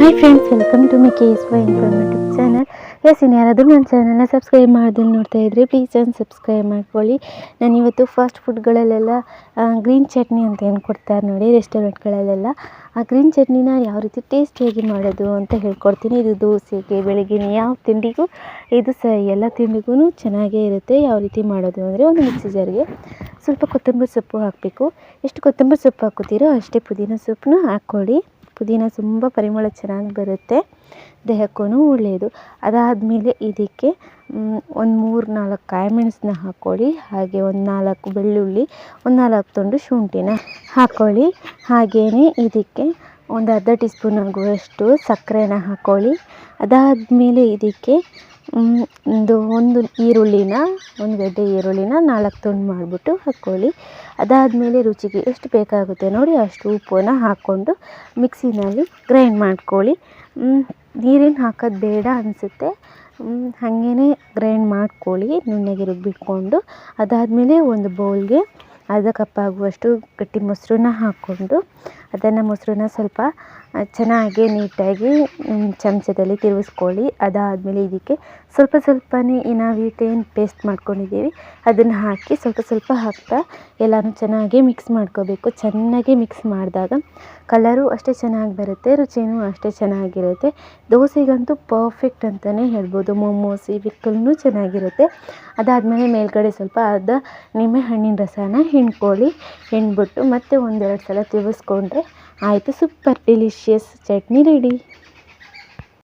Hi friends welcome to my K S Y informative channel S ಇನ್ನು ಯಾರಾದರೂ ನನ್ನ ಚಾನಲ್ನ ಸಬ್ಸ್ಕ್ರೈಬ್ ಮಾಡ್ದಲ್ಲಿ ನೋಡ್ತಾ ಇದ್ದರೆ ಪ್ಲೀಸ್ ಅನ್ನು ಸಬ್ಸ್ಕ್ರೈಬ್ ಮಾಡ್ಕೊಳ್ಳಿ. ನಾನು ಇವತ್ತು ಫಾಸ್ಟ್ ಫುಡ್ಗಳಲ್ಲೆಲ್ಲ ಗ್ರೀನ್ ಚಟ್ನಿ ಅಂತ ಏನು ಕೊಡ್ತಾರೆ ನೋಡಿ ರೆಸ್ಟೋರೆಂಟ್ಗಳಲ್ಲೆಲ್ಲ ಆ ಗ್ರೀನ್ ಚಟ್ನಿನ ಯಾವ ರೀತಿ ಟೇಸ್ಟಿಯಾಗಿ ಮಾಡೋದು ಅಂತ ಹೇಳ್ಕೊಡ್ತೀನಿ. ಇದು ದೋಸೆಗೆ ಬೆಳಗಿನ ಯಾವ ತಿಂಡಿಗೂ, ಇದು ಸ, ಎಲ್ಲ ತಿಂಡಿಗೂ ಚೆನ್ನಾಗೇ ಇರುತ್ತೆ. ಯಾವ ರೀತಿ ಮಾಡೋದು ಅಂದರೆ ಒಂದು ಮಿಕ್ಸಿ ಜಾರಿಗೆ ಸ್ವಲ್ಪ ಕೊತ್ತಂಬರಿ ಸೊಪ್ಪು ಹಾಕಬೇಕು. ಎಷ್ಟು ಕೊತ್ತಂಬರಿ ಸೊಪ್ಪು ಹಾಕೋತೀರೋ ಅಷ್ಟೇ ಪುದೀನ ಸೊಪ್ಪನ್ನು ಹಾಕ್ಕೊಳ್ಳಿ. ಪುದೀನ ತುಂಬ ಪರಿಮಳ ಚೆನ್ನಾಗಿ ಬರುತ್ತೆ. ದೇಹಕ್ಕೂ ಒಳ್ಳೆಯದು ಅದಾದಮೇಲೆ ಇದಕ್ಕೆ ಒಂದು ಮೂರು ನಾಲ್ಕು ಕಾಯಿಮೆಣಸನ್ನ ಹಾಕ್ಕೊಳ್ಳಿ ಹಾಗೆ ಒಂದು ನಾಲ್ಕು ಬೆಳ್ಳುಳ್ಳಿ, ಒಂದು ನಾಲ್ಕು ತುಂಡು ಶುಂಠಿನ ಹಾಕ್ಕೊಳ್ಳಿ ಹಾಗೆಯೇ ಇದಕ್ಕೆ ಒಂದು ಅರ್ಧ ಟೀ ಸ್ಪೂನ್ ಆಗುವಷ್ಟು ಸಕ್ಕರೆನ ಹಾಕ್ಕೊಳ್ಳಿ ಅದಾದಮೇಲೆ ಇದಕ್ಕೆ ಒಂದು ಒಂದು ಈರುಳ್ಳಿನ, ಒಂದು ಗೆಡ್ಡೆ ಈರುಳ್ಳಿನ ನಾಲ್ಕು ತುಂಡು ಮಾಡಿಬಿಟ್ಟು ಹಾಕ್ಕೊಳ್ಳಿ. ಅದಾದಮೇಲೆ ರುಚಿಗೆ ಎಷ್ಟು ಬೇಕಾಗುತ್ತೆ ನೋಡಿ, ಅಷ್ಟು ಉಪ್ಪನ್ನು ಹಾಕ್ಕೊಂಡು ಮಿಕ್ಸಿನಲ್ಲಿ ಗ್ರೈಂಡ್ ಮಾಡ್ಕೊಳ್ಳಿ. ನೀರೇನು ಹಾಕೋದು ಬೇಡ ಅನಿಸುತ್ತೆ. ಹಾಗೇನೆ ಗ್ರೈಂಡ್ ಮಾಡ್ಕೊಳ್ಳಿ, ನುಣ್ಣಗೆ ರುಬ್ಬಿಟ್ಕೊಂಡು. ಅದಾದಮೇಲೆ ಒಂದು ಬೌಲ್ಗೆ ಅರ್ಧ ಕಪ್ ಆಗುವಷ್ಟು ಗಟ್ಟಿ ಮೊಸರನ್ನ ಹಾಕ್ಕೊಂಡು ಅದನ್ನು ಮೊಸರನ್ನ ಸ್ವಲ್ಪ ಚೆನ್ನಾಗಿ ನೀಟಾಗಿ ಚಮಚದಲ್ಲಿ ತಿರುಗಿಸ್ಕೊಳ್ಳಿ. ಅದಾದಮೇಲೆ ಇದಕ್ಕೆ ಸ್ವಲ್ಪ ಸ್ವಲ್ಪನೇ ನಾವು ಏನು ಪೇಸ್ಟ್ ಮಾಡ್ಕೊಂಡಿದ್ದೀವಿ. ಅದನ್ನು ಹಾಕಿ ಸ್ವಲ್ಪ ಸ್ವಲ್ಪ ಹಾಕ್ತಾ ಎಲ್ಲನೂ ಚೆನ್ನಾಗಿ ಮಿಕ್ಸ್ ಮಾಡ್ಕೋಬೇಕು. ಚೆನ್ನಾಗಿ ಮಿಕ್ಸ್ ಮಾಡಿದಾಗ ಕಲರು ಅಷ್ಟೇ ಚೆನ್ನಾಗಿ ಬರುತ್ತೆ ರುಚಿಯೂ ಅಷ್ಟೇ ಚೆನ್ನಾಗಿರುತ್ತೆ. ದೋಸೆಗಂತೂ ಪರ್ಫೆಕ್ಟ್ ಅಂತಲೇ ಹೇಳ್ಬೋದು. ಮೋಮೋಸ್ ಇವಕ್ಕೂ ಚೆನ್ನಾಗಿರುತ್ತೆ. ಅದಾದಮೇಲೆ ಮೇಲ್ಗಡೆ ಸ್ವಲ್ಪ ಅರ್ಧ ನಿಂಬೆ ಹಣ್ಣಿನ ರಸನ ಹಿಂಡ್ಕೊಳ್ಳಿ, ಹಿಂಡ್ಬಿಟ್ಟು ಮತ್ತೆ ಒಂದೆರಡು ಸಲ ತಿರುಗಿಸ್ಕೊಂಡ್ರೆ ಆಯಿತು. Super delicious chutney ready